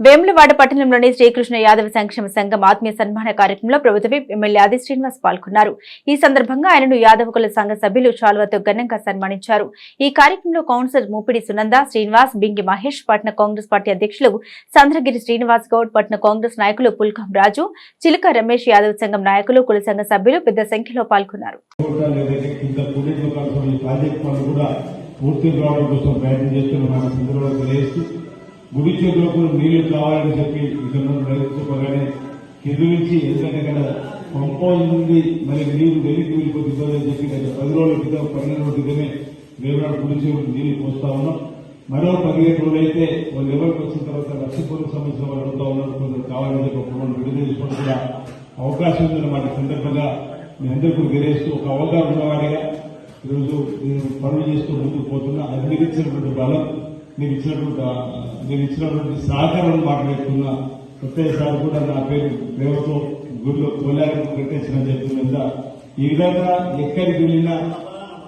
వేములవాడ పట్టణంలోని శ్రీకృష్ణ యాదవ సంక్షేమ సంఘం ఆత్మీయ సన్మాన కార్యక్రమంలో ప్రభుత్వ ఎమ్మెల్యే ఆది శ్రీనివాస్ పాల్గొన్నారు. ఈ సందర్భంగా ఆయనను యాదవ కుల సంఘ సభ్యులు చాలువతో ఘనంగా సన్మానించారు. ఈ కార్యక్రమంలో కౌన్సిలర్ ముప్పిడి సునంద శ్రీనివాస్ బింగి మహేష్ పట్న కాంగ్రెస్ పార్టీ అధ్యక్షులు చంద్రగిరి శ్రీనివాస్ గౌడ్ పట్న కాంగ్రెస్ నాయకులు పుల్కం రాజు చిలుక రమేష్ యాదవ్ సంఘం నాయకులు కుల సంఘ సభ్యులు పెద్ద సంఖ్యలో పాల్గొన్నారు. పూర్తి రావడం కోసం ప్రయత్నం చేస్తున్న మన సందర్భంగా తెలియజేస్తూ గుడి చేతులకు నీళ్ళు కావాలని చెప్పి ప్రయత్నించగానే రైతు నుంచి ఎందుకంటే ఇక్కడ పంప ఉంది మరి నీరు వెలికి వెళ్ళిపోతుందని చెప్పి గత పది రోజుల క్రితం పన్నెండు రోజుల క్రితమే వేవనాడు గుడి చెరువుకు నీళ్ళు పోస్తా ఉన్నాం. మరో పదిహేను రోజులు అయితే వాళ్ళు ఎవరికి వచ్చిన తర్వాత లక్షపూర్వ సమస్య వాళ్ళు అడుగుతా ఉన్నారు కొందరు కావాలని చెప్పి ఒక విడుదల చేసుకోవడం కూడా అవకాశం ఉందన్నమాట ఈ సందర్భంగా మీ అందరికీ తెలియజేస్తూ ఒక అవగాహన ఉన్నవాడిగా ఈరోజు నేను పనులు చేస్తూ ముందుకు పోతున్నా. అది బలం మీరు ఇచ్చినటువంటి నేను మీరు ఇచ్చినటువంటి సహకారం మాట్లాడుతున్నా ప్రత్యేకసారి కూడా నా పేరు ప్రేమతో గుడిలో కోలారం ప్రత్యేకంగా చెప్తున్నా ఈ విధంగా ఎక్కడికి వెళ్ళినా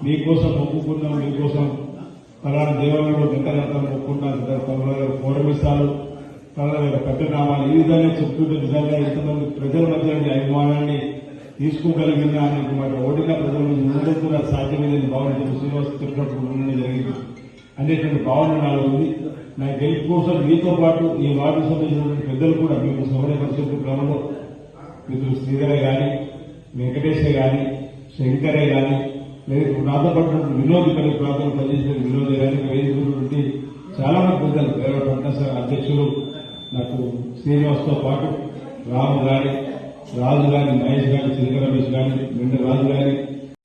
మీకోసం ఒప్పుకున్నాం మీకోసం ఫలానా దేవాలయంలో వెంకటరత్నం మొక్కుకున్నాం పౌరమిస్తాలు ఫలానా పెద్ద నామాలు ఈ విధంగా చెప్తుంటే నిజంగా ఎంతమంది ప్రజల మధ్య అభిమానాన్ని తీసుకోగలిగిన అనేక మాట ఓడిన ప్రజల నుంచి ఉండడం కూడా సాధ్యమైనది భావన శ్రీనివాస్ చెప్పినప్పుడు జరిగింది. అనేటువంటి భావన నాలో ఉంది. నా గెలుపు కోసం మీతో పాటు ఈ వార్డు సంబంధించినటువంటి పెద్దలు కూడా మీకు సమయ పరిస్థితి క్రమంలో మిత్రులు శ్రీధర గాని వెంకటేశ గాని శంకరే గాని లేదా నాతో పాటు వినోద్ కలిగి ప్రాంతంలో పనిచేసిన వినోద్ గాని వేదిక చాలా మంది పెద్దలు దేవ పట్టణ అధ్యక్షులు నాకు శ్రీనివాస్తో పాటు రాము గాని రాజు గాని మహేష్ గాని శ్రీకరమేష్ గాని రెండు రాజు గాని